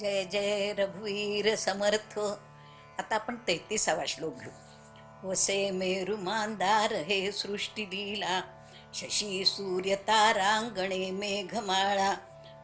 जय जय रघुवीर समर्थ. आता आपण तेहतीसावा श्लोक घेऊ. वसे मेरु मांदार हे सृष्टी दिला शशी सूर्य तारांगणे मेघमाळा.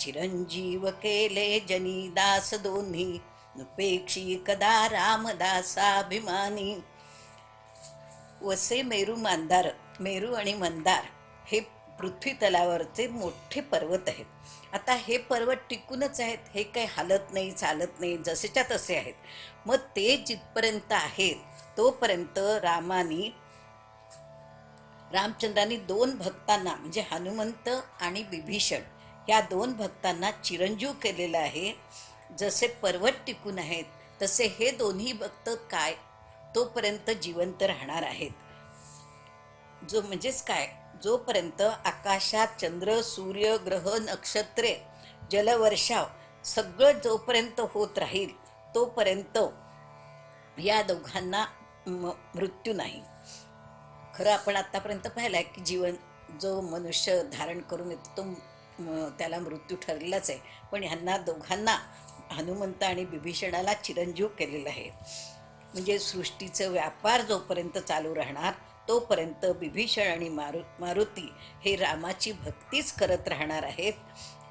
चिरंजीव केले जनी दास दोन्ही. नुपेक्षी कदा रामदासाभिमानी. वसे मेरू मांदार मेरू आणि मंदार हे पृथ्वी तलावरचे मोठे पर्वत आहेत. आता हे पर्वत टिकूनच आहेत हे काही हालत नाही चालत नाही जसेच्या तसे आहेत. मग ते जिथपर्यंत आहेत तोपर्यंत रामानी रामचंद्रांनी दोन भक्तांना म्हणजे हनुमंत आणि विभीषण या दोन भक्तांना चिरंजीव केलेलं आहे. जसे पर्वत टिकून आहेत तसे हे दोन्ही भक्त काय? तोपर्यंत जिवंत राहणार आहेत. जो म्हणजेच काय? जोपर्यंत आकाशात चंद्र सूर्य ग्रह नक्षत्रे जलवर्षाव सगळं जोपर्यंत होत राहील तोपर्यंत या दोघांना म- मृत्यू नाही. खरं आपण आत्तापर्यंत पाहिलं आहे की जीवन जो मनुष्य धारण करून येतो तो त्याला मृत्यू ठरलेलाच आहे. पण ह्यांना दोघांना हनुमंत आणि बिभीषणाला चिरंजीव केलेलं आहे. म्हणजे सृष्टीचं व्यापार जोपर्यंत चालू राहणार तोपर्यंत बिभीषण आणि मारु मारुती हे रामाची भक्तीच करत राहणार आहेत.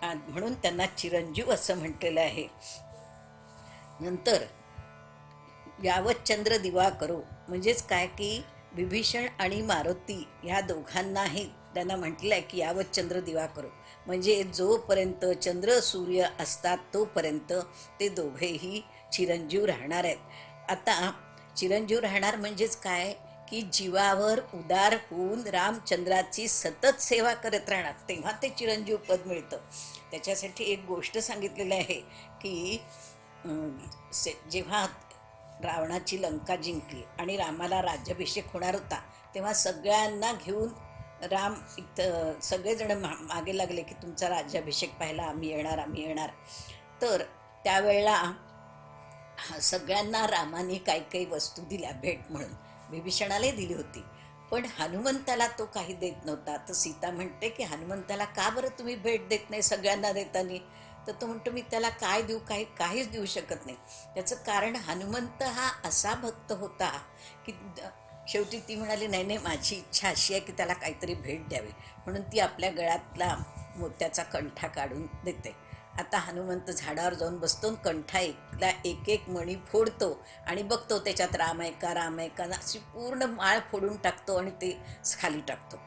म्हणून त्यांना चिरंजीव असं म्हटलेलं आहे. नंतर यावत चंद्र दिवा करो म्हणजेच काय की विभीषण आणि मारुती ह्या दोघांनाही त्यांना म्हटलं आहे की यावत चंद्र दिवा करो म्हणजे जोपर्यंत चंद्र सूर्य असतात तोपर्यंत ते दोघेही चिरंजीव राहणार आहेत. आता चिरंजीव राहणार म्हणजेच काय? की जीवावर उदार होऊन रामचंद्राची सतत सेवा करत राहणार तेव्हा ते चिरंजीव पद मिळतं. त्याच्यासाठी एक गोष्ट सांगितलेली आहे की से जेव्हा रावणाची लंका जिंकली आणि रामाला राज्याभिषेक होणार होता तेव्हा सगळ्यांना घेऊन राम इथं सगळेजण मागे लागले की तुमचा राज्याभिषेक पाहायला आम्ही येणार आम्ही येणार. तर त्यावेळेला सगळ्यांना रामाने काही काही वस्तू दिल्या भेट म्हणून. विभीषणालाही दिली होती. पण हनुमंताला तो काही देत नव्हता. तर सीता म्हणते की हनुमंताला का बरं तुम्ही भेट देत नाही सगळ्यांना देताना? तर तो म्हणतो मी त्याला काय देऊ? काही काहीच देऊ शकत नाही. त्याचं कारण हनुमंत हा असा भक्त होता की शेवटी ती म्हणाली नाही नाही माझी इच्छा अशी आहे की त्याला काहीतरी भेट द्यावी. म्हणून ती आपल्या गळ्यातला मोत्याचा कंठा काढून देते. आता हनुमंत झाडावर जाऊन बसतो कंठा एकला एक एक मणी फोडतो आणि बघतो त्याच्यात राम आहे का राम आहे का अशी पूर्ण माळ फोडून टाकतो आणि ते खाली टाकतो.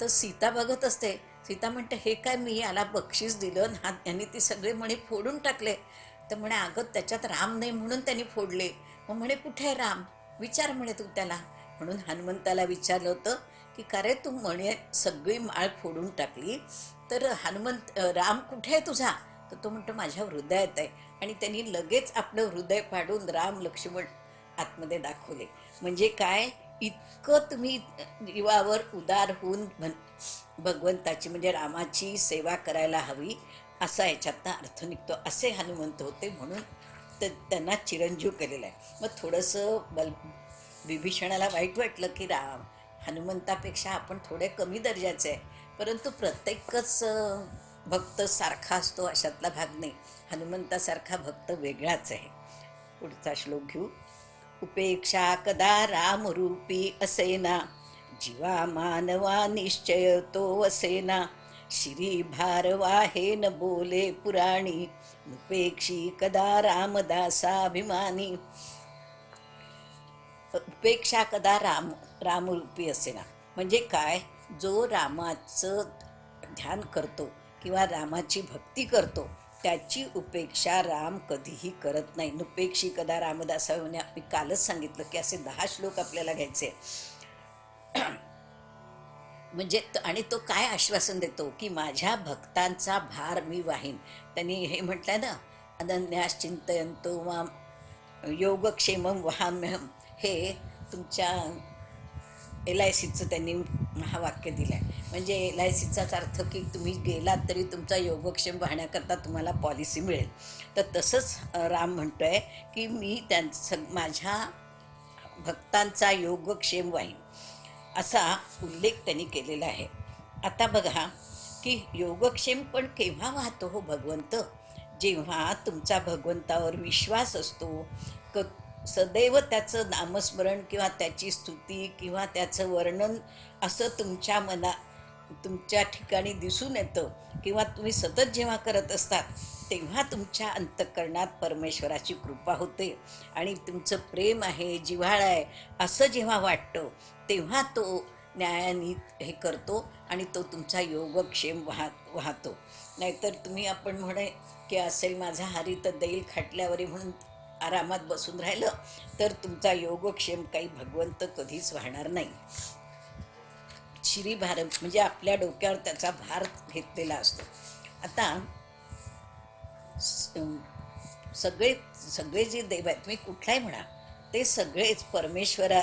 तर सीता बघत असते. सीता म्हणते हे काय मी याला बक्षीस दिलं ना? हा यांनी ती सगळे मणी फोडून टाकले. तर म्हणे अगं त्याच्यात राम नाही म्हणून त्यांनी फोडले. मग म्हणे कुठे आहे राम? विचार म्हणे तू त्याला. म्हणून हनुमंताला विचारलं होतं की का रे तू म्हणे सगळी माळ फोडून टाकली? तर हनुमंत राम कुठे आहे तुझा? तर तो म्हणतो माझ्या हृदयात आहे. आणि त्यांनी लगेच आपलं हृदय फाडून राम लक्ष्मण आतमध्ये दाखवले. म्हणजे काय? इतकं तुम्ही जीवावर उदार होऊन भन भगवंताची म्हणजे रामाची सेवा करायला हवी असा याच्यातनं अर्थ निघतो. असे हनुमंत होते म्हणून तर त्यांना चिरंजीव केलेलं आहे. मग थोडंसं बल विभीषणाला वाईट वाटलं की राम हनुमंतापेक्षा आपण थोडे कमी दर्जाचे आहे. परंतु प्रत्येकच भक्त सारखा असतो अशातला भाग नाही. हनुमंतासारखा भक्त वेगळाच आहे. पुढचा श्लोक घेऊ. उपेक्षा कदा रामरूपी असेना? जीवा मानवा निश्चय तो वसेना श्री भारवाहेन बोले पुराणी. उपेक्षी कदा रामदासाभिमानी? उपेक्षा कदा राम रामरूपी असेना? म्हणजे काय? जो रामाचं ध्यान करतो किंवा रामाची भक्ती करतो त्याची उपेक्षा राम कधीही करत नाही. नुपेक्षी कदा रामदासा मी कालच सांगितलं की असे दहा श्लोक आपल्याला घ्यायचे म्हणजे आणि तो काय आश्वासन देतो की माझ्या भक्तांचा भार मी वाहीन. त्यांनी हे म्हटलंय ना अनन्यास चिंतयंतो वा योगक्षेम वहाम्यहम हे तुमच्या एल आय सीचं त्यांनी महावाक्य दिलं आहे म्हणजे एल आय सीचाच अर्थ की तुम्ही गेलात तरी तुमचा योगक्षेम वाहण्याकरता तुम्हाला पॉलिसी मिळेल. तर तसंच राम म्हणतो आहे की मी त्यांचं माझ्या भक्तांचा योगक्षेम वाहीन असा उल्लेख त्यांनी केलेला आहे. आता बघा की योगक्षेम पण केव्हा वाहतो हो भगवंत? जेव्हा तुमचा भगवंतावर विश्वास असतो क सदैव त्याचं नामस्मरण किंवा त्याची स्तुती किंवा त्याचं वर्णन असं तुमच्या मना तुमच्या ठिकाणी दिसून येतं किंवा तुम्ही सतत जेव्हा करत असतात तेव्हा तुमच्या अंतःकरणात परमेश्वराची कृपा होते. आणि तुमचं प्रेम आहे जिव्हाळा आहे असं जेव्हा वाटतं तेव्हा तो न्यायाने हे करतो आणि तो तुमचा योगक्षेम वाह वाहतो. नाहीतर तुम्ही आपण म्हणे की असेल माझा हरी तर दैल खाटल्यावरी म्हणून आरामात बसून राहिलं तर तुमचा योगक्षेम काही भगवंत कधीच वाहणार नाही. शिरी भार म्हणजे आपल्या डोक्यावर त्याचा भार घेतलेला असतो. आता स- सगळे सगळे जे देव आहेत तुम्ही कुठलाही म्हणा ते सगळेच परमेश्वरा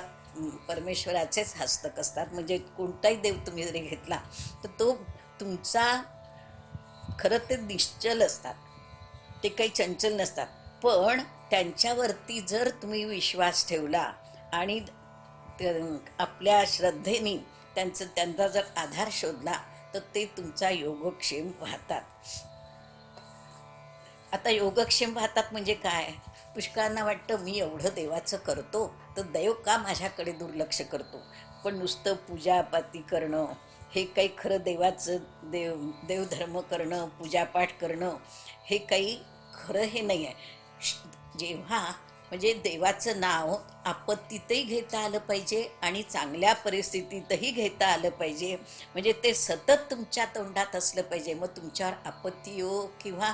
परमेश्वराचेच हस्तक असतात. म्हणजे कोणताही देव तुम्ही जरी घेतला तर तो तुमचा खरं ते निश्चल असतात. ते काही चंचल नसतात. पण त्यांच्यावरती जर तुम्ही विश्वास ठेवला आणि आपल्या श्रद्धेने त्यांचं त्यांचा जर आधार शोधला तर ते तुमचा योगक्षेम पाहतात. आता योगक्षेम पाहतात म्हणजे काय? पुष्कळांना वाटतं मी एवढं देवाचं करतो तर दैव का माझ्याकडे दुर्लक्ष करतो? पण नुसतं पूजापाती करणं हे काही खरं देवाचं देव देवधर्म करणं पूजापाठ करणं हे काही खरं हे नाही आहे. जेव्हा म्हणजे देवाचं नाव आपत्तीतही घेता आलं पाहिजे आणि चांगल्या परिस्थितीतही घेता आलं पाहिजे. म्हणजे ते सतत तुमच्या तोंडात असलं पाहिजे. मग तुमच्यावर आपत्ती येऊ किंवा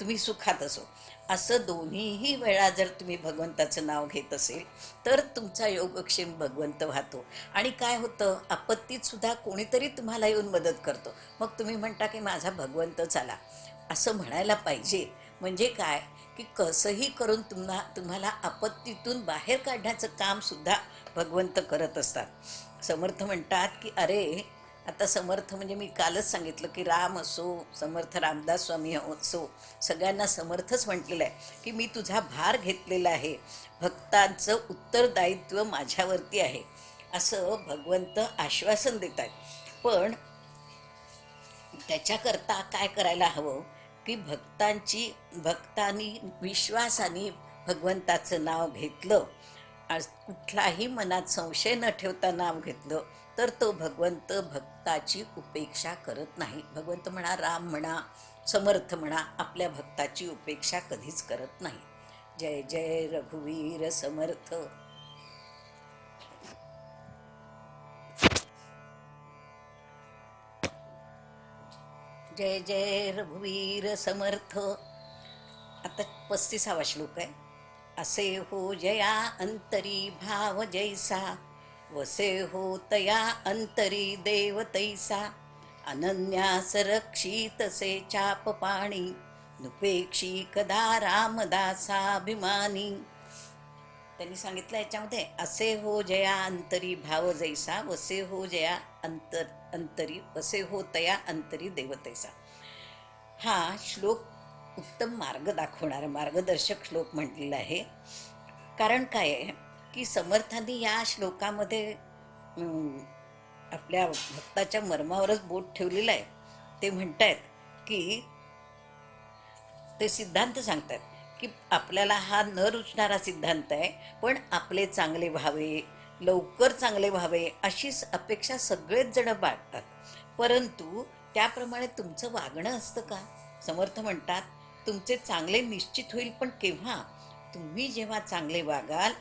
तुम्ही सुखात असो. असं दोन्हीही वेळा जर तुम्ही भगवंताचं नाव घेत असेल तर तुमचा योगक्षेम भगवंत वाहतो. आणि काय होतं? आपत्तीतसुद्धा कोणीतरी तुम्हाला येऊन मदत करतो. मग तुम्ही म्हणता की माझा भगवंत चाला असं म्हणायला पाहिजे. म्हणजे काय? की कसंही करून तुम्हा तुम्हाला आपत्तीतून बाहेर काढण्याचं कामसुद्धा भगवंत करत असतात. समर्थ म्हणतात की अरे आता समर्थ म्हणजे मी कालच सांगितलं की राम असो समर्थ रामदास स्वामी असो सगळ्यांना समर्थच म्हटलेलं आहे की मी तुझा भार घेतलेला आहे. भक्तांचं उत्तरदायित्व माझ्यावरती आहे. असं भगवंत आश्वासन देत आहेत पण त्याच्याकरता काय करायला हवं? की भक्तांची भक्तांनी विश्वासाने भगवंताचं नाव घेतलं. आज कुठलाही मनात संशय न ठेवता नाव घेतलं तर तो भगवंत भक्ताची उपेक्षा करत नाही. भगवंत म्हणा राम म्हणा समर्थ म्हणा आपल्या भक्ताची उपेक्षा कधीच करत नाही. जय जय रघुवीर समर्थ. जय जय रघुवीर समर्थ. आता पस्तीसावा श्लोक आहे. असे हो जया अंतरी भाव जैसा वसे हो तया अंतरी देव तैसा. सरक्षी तसे चाप पाणी नुपेक्षी कदा रामदासाभिमानी. त्यांनी सांगितलं याच्यामध्ये असे हो जया अंतरी भाव जैसा वसे हो जया अंतर अंतरी वसे हो तया अंतरी देवतैसा. हा श्लोक उत्तम मार्ग दाखवणारा मार्गदर्शक श्लोक म्हटलेला आहे. कारण काय आहे की समर्थांनी या श्लोकामध्ये आपल्या भक्ताच्या मर्मावरच बोट ठेवलेलं आहे. ते म्हणत आहेत की ते सिद्धांत सांगतात की आपल्याला हा न रुचणारा सिद्धांत आहे पण आपले चांगले व्हावे लवकर चांगले व्हावे अशीच अपेक्षा सगळेच जण बाळगतात. परंतु त्याप्रमाणे तुमचं वागणं असतं का? समर्थ म्हणतात तुमचे चांगले निश्चित होईल पण केव्हा? तुम्ही जेव्हा चांगले वागाल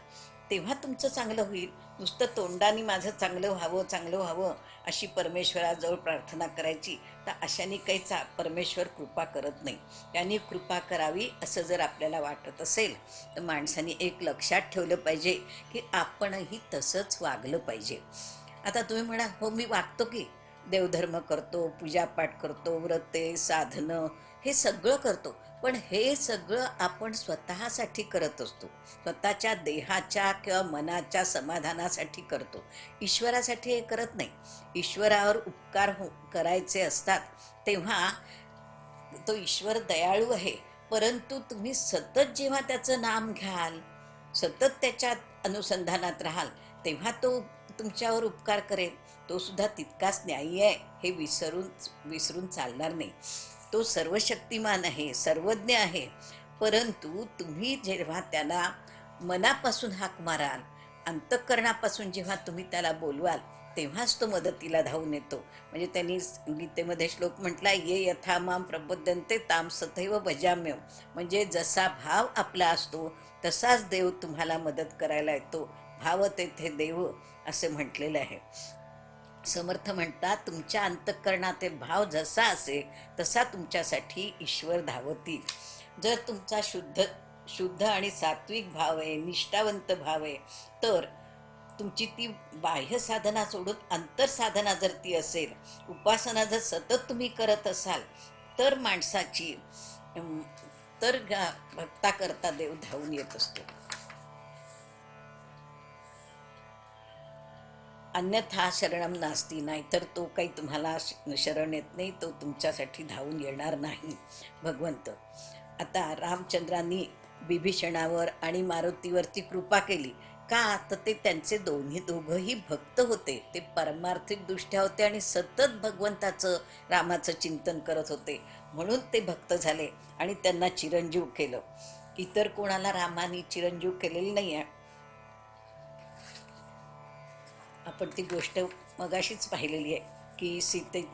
तेव्हा तुमचं चांगलं होईल. नुसतं तोंडाने माझं चांगलं व्हावं चांगलं व्हावं अशी परमेश्वराजवळ प्रार्थना करायची तर अशाने काही चा परमेश्वर कृपा करत नाही. त्यांनी कृपा करावी असं जर आपल्याला वाटत असेल तर माणसाने एक लक्षात ठेवलं पाहिजे की आपणही तसंच वागलं पाहिजे. आता तुम्ही म्हणा हो मी वागतो की देवधर्म करतो पूजापाठ करतो व्रते साधनं हे सगळं करतो. पण हे सगळं आपण स्वतःसाठी करत असतो. स्वतःच्या देहाच्या किंवा मनाच्या समाधानासाठी करतो. ईश्वरासाठी हे करत नाही. ईश्वरावर उपकार हो करायचे असतात तेव्हा तो ईश्वर दयाळू आहे. परंतु तुम्ही सतत जेव्हा त्याचं नाम घ्याल सतत त्याच्यात अनुसंधानात राहाल तेव्हा तो तुमच्यावर उपकार करेल. तो सुद्धा तितकाच न्यायी आहे हे विसरून विसरून चालणार नाही. तो सर्वशक्तिमान आहे सर्वज्ञ आहे. परंतु तुम्ही जेव्हा त्याला मनापासून हाक माराल अंतःकरणापासून जेव्हा तुम्ही त्याला बोलवाल तेव्हाच तो मदतीला धावून येतो. म्हणजे त्यांनी गीतेमध्ये श्लोक म्हटला ये यथा माम प्रबोधनते ताम सदैव भजाम्य म्हणजे जसा भाव आपला असतो तसाच देव तुम्हाला मदत करायला येतो. भाव तेथे देव असे म्हटलेलं आहे. समर्थ म्हणतात तुमच्या अंतःकरणातील भाव जसा असेल तसा तुमच्यासाठी ईश्वर धावतील. जर तुमचा शुद्ध शुद्ध आणि सात्विक भाव आहे निष्ठावंत भाव आहे तर तुमची ती बाह्य साधना सोडून अंतरसाधना जर ती असेल उपासना जर सतत तुम्ही करत असाल तर माणसाची तर भक्ता करता देव धावून येत असतो. अन्यथा शरणम नास्ती नाहीतर तो काही तुम्हाला श- शरण येत नाही तो तुमच्यासाठी धावून येणार नाही भगवंत. आता रामचंद्रांनी बिभीषणावर आणि मारुतीवरती कृपा केली. का? तर ते त्यांचे दोन्ही दोघंही भक्त होते. ते परमार्थिक दृष्ट्या होते आणि सतत भगवंताचं रामाचं चिंतन करत होते. म्हणून ते भक्त झाले आणि त्यांना चिरंजीव केलं. इतर कोणाला रामाने चिरंजीव केलेलं नाही आहे आपण ती गोष्ट मगाशीच पाहिलेली आहे की सीते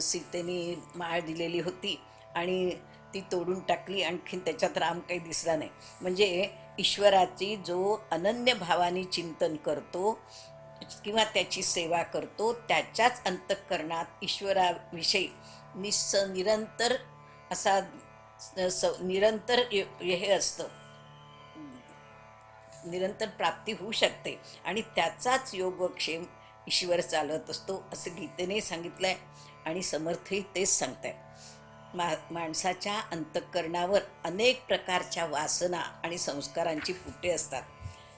सीतेने माळ दिलेली होती आणि ती तोडून टाकली आणखीन त्याच्यात राम काही दिसला नाही. म्हणजे ईश्वराची जो अनन्य भावाने चिंतन करतो किंवा त्याची सेवा करतो त्याच्याच अंतःकरणात ईश्वराविषयी निस निरंतर असा स- निरंतर हे असतं. निरंतर प्राप्ती होऊ शकते. आणि त्याचाच योगक्षेम ईश्वर चालवत असतो असं गीतेने सांगितलं आहे आणि समर्थही तेच सांगत आहे मा माणसाच्या अंतःकरणावर अनेक प्रकारच्या वासना आणि संस्कारांची फुटे असतात.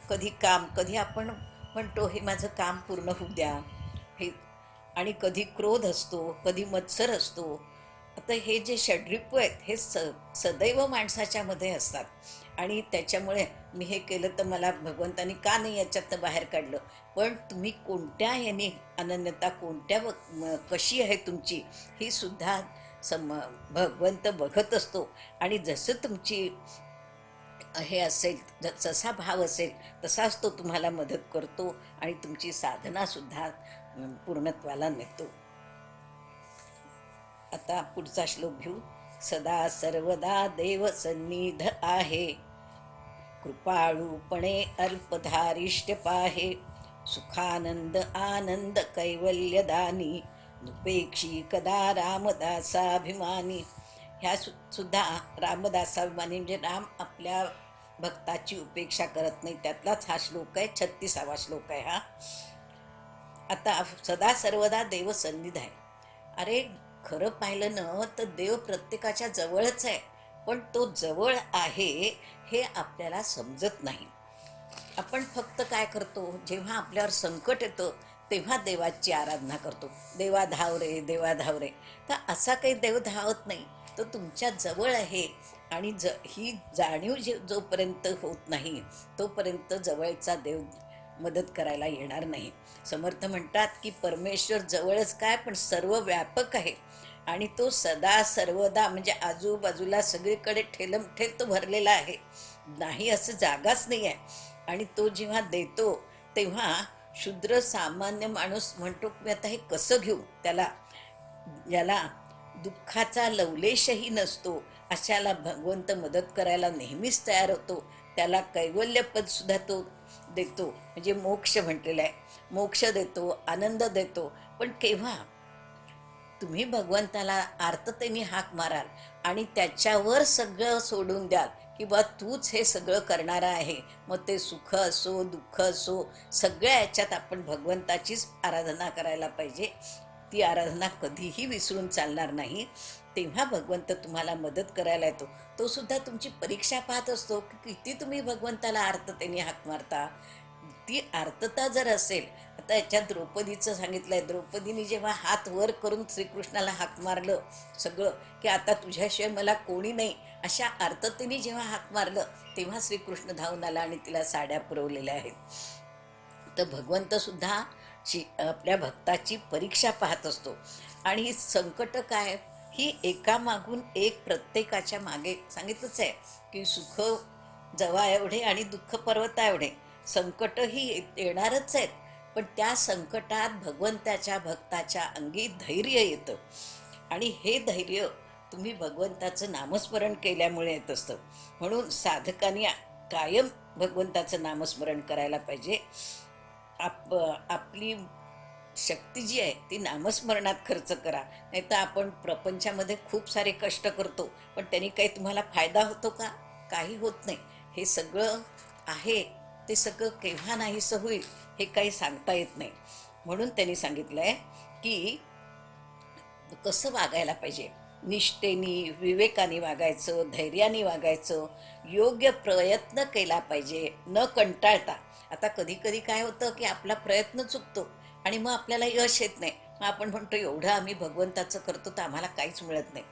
कधी काम कधी आपण म्हणतो हे माझं काम पूर्ण होऊ द्या. हे आणि कधी क्रोध असतो कधी मत्सर असतो. आता हे जे षड्रिपू आहेत हे स सदैव माणसाच्यामध्ये असतात. आणि त्याच्यामुळे मी हे केलं तर मला भगवंतानी का नाही याच्यातनं बाहेर काढलं? पण तुम्ही कोणत्या याने अनन्यता कोणत्या व कशी आहे तुमची ही सुद्धा सम भगवंत बघत असतो. आणि जसं तुमची हे असेल ज- जसा भाव असेल तसाच तो तुम्हाला मदत करतो आणि तुमची साधनासुद्धा पूर्णत्वाला नेतो. आता पुढचा श्लोक घेऊ. सदा सर्वदा देव सन्निध आहे. कृपाळूपणे अल्पधारिष्ट पाहे. सुखानंद आनंद कैवल्यदानी नुपेक्षी कदा रामदासाभिमानी. ह्या सु सुद्धा रामदासाभिमानी म्हणजे राम आपल्या भक्ताची उपेक्षा करत नाही. त्यातलाच हा श्लोक आहे छत्तीसावा श्लोक आहे हा. आता सदा सर्वदा देव सन्निध आहे. अरे खरं पाहिलं ना तर देव प्रत्येकाच्या जवळच आहे. पण तो जवळ आहे हे आपल्याला समजत नाही. आपण फक्त काय करतो? जेव्हा आपल्यावर संकट येतं तेव्हा देवाची आराधना करतो. देवा धाव रे देवा धाव रे तर असा काही देव धावत नाही. तो तुमच्या जवळ आहे आणि ज ही जाणीव जे जोपर्यंत होत नाही तोपर्यंत जवळचा देव मदत करायला येणार नाही. समर्थ म्हणतात की परमेश्वर जवळच काय? पण सर्व व्यापक आहे. आणि तो सदा सर्वदा म्हणजे आजूबाजूला सगळीकडे ठेलम ठेल तो भरलेला आहे. नाही असं जागाच नाही आहे आणि तो जेव्हा देतो तेव्हा शुद्र सामान्य माणूस म्हणतो की आता हे कसं घेऊ? त्याला ज्याला दुःखाचा लवलेशही नसतो. अशाला भगवंत मदत करायला नेहमीच तयार होतो. त्याला कैवल्यपद सुद्धा तो देतो. म्हणजे मोक्ष म्हटलेला आहे. मोक्ष देतो आनंद देतो. पण केव्हा तुम्ही भगवंताला आर्ततेने हाक माराल आणि त्याच्यावर सगळं सोडून द्याल की बा तूच हे सगळं करणारा आहे. मग ते सुख असो दुःख असो सगळ्या याच्यात आपण भगवंताचीच आराधना करायला पाहिजे. ती आराधना कधीही विसरून चालणार नाही. तेव्हा भगवंत तुम्हाला मदत करायला येतो. तो सुद्धा तुमची परीक्षा पाहत असतो की किती तुम्ही भगवंताला आर्ततेने हाक मारता. ती आर्तता जर असेल आता याच्यात द्रौपदीचं सांगितलं आहे द्रौपदीने जेव्हा हात वर करून श्रीकृष्णाला हाक मारलं सगळं की आता तुझ्याशिवाय मला कोणी नाही अशा आर्ततेने जेव्हा हाक मारलं तेव्हा श्रीकृष्ण धावून आला आणि तिला साड्या पुरवलेल्या आहेत. तर भगवंतसुद्धा शि आपल्या भक्ताची परीक्षा पाहत असतो. आणि ही संकट काय? ही एकामागून एक प्रत्येकाच्या मागे सांगितलंच आहे की सुख जवा एवढे आणि दुःख पर्वता एवढे. संकटही ये- येणारच आहेत. पण त्या संकटात भगवंताच्या भक्ताच्या अंगी धैर्य येतं. आणि हे धैर्य तुम्ही भगवंताचं नामस्मरण केल्यामुळे येत असतं. म्हणून साधकांनी कायम भगवंताचं नामस्मरण करायला पाहिजे. आप आपली शक्ती जी आहे ती नामस्मरणात खर्च करा. नाही तर आपण प्रपंचामध्ये खूप सारे कष्ट करतो पण त्यांनी काही तुम्हाला फायदा होतो का? काही होत नाही. हे सगळं आहे. ते सगळं केव्हा नाहीसं होईल? हे काही सांगता येत नाही. म्हणून त्यांनी सांगितलं आहे की कसं वागायला पाहिजे? निष्ठेनी विवेकाने वागायचं धैर्याने वागायचं योग्य प्रयत्न केला पाहिजे न कंटाळता. आता कधी कधी काय होतं की आपला प्रयत्न चुकतो आणि मग आपल्याला यश येत नाही. मग आपण म्हणतो एवढं आम्ही भगवंताचं करतो तर आम्हाला काहीच मिळत नाही.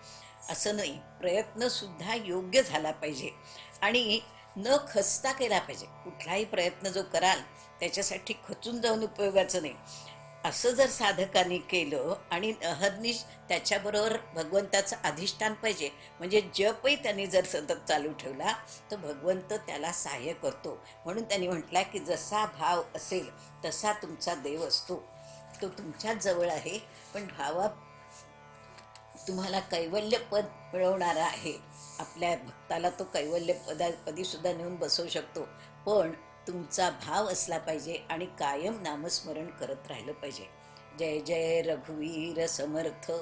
असं नाही. प्रयत्नसुद्धा योग्य झाला पाहिजे आणि न खचता केला पाहिजे. कुठलाही प्रयत्न जो कराल त्याच्यासाठी खचून जाऊन उपयोगाचं नाही. असं जर साधकांनी केलं आणि अहदनिश त्याच्याबरोबर भगवंताचं अधिष्ठान पाहिजे म्हणजे जपही त्यांनी जर सतत चालू ठेवला तर भगवंत त्याला सहाय्य करतो. म्हणून त्यांनी म्हटलं की जसा भाव असेल तसा तुमचा देव असतो. तो तुमच्याच जवळ आहे पण भावा तुम्हाला कैवल्य पद मिळवणारा आहे. आपल्या भक्ताला तो कैवल्य पदा पदीसुद्धा नेऊन बसवू शकतो. पण तुमचा भाव असला पाहिजे आणि कायम नामस्मरण करत राहिलं पाहिजे. जय जय रघुवीर समर्थ.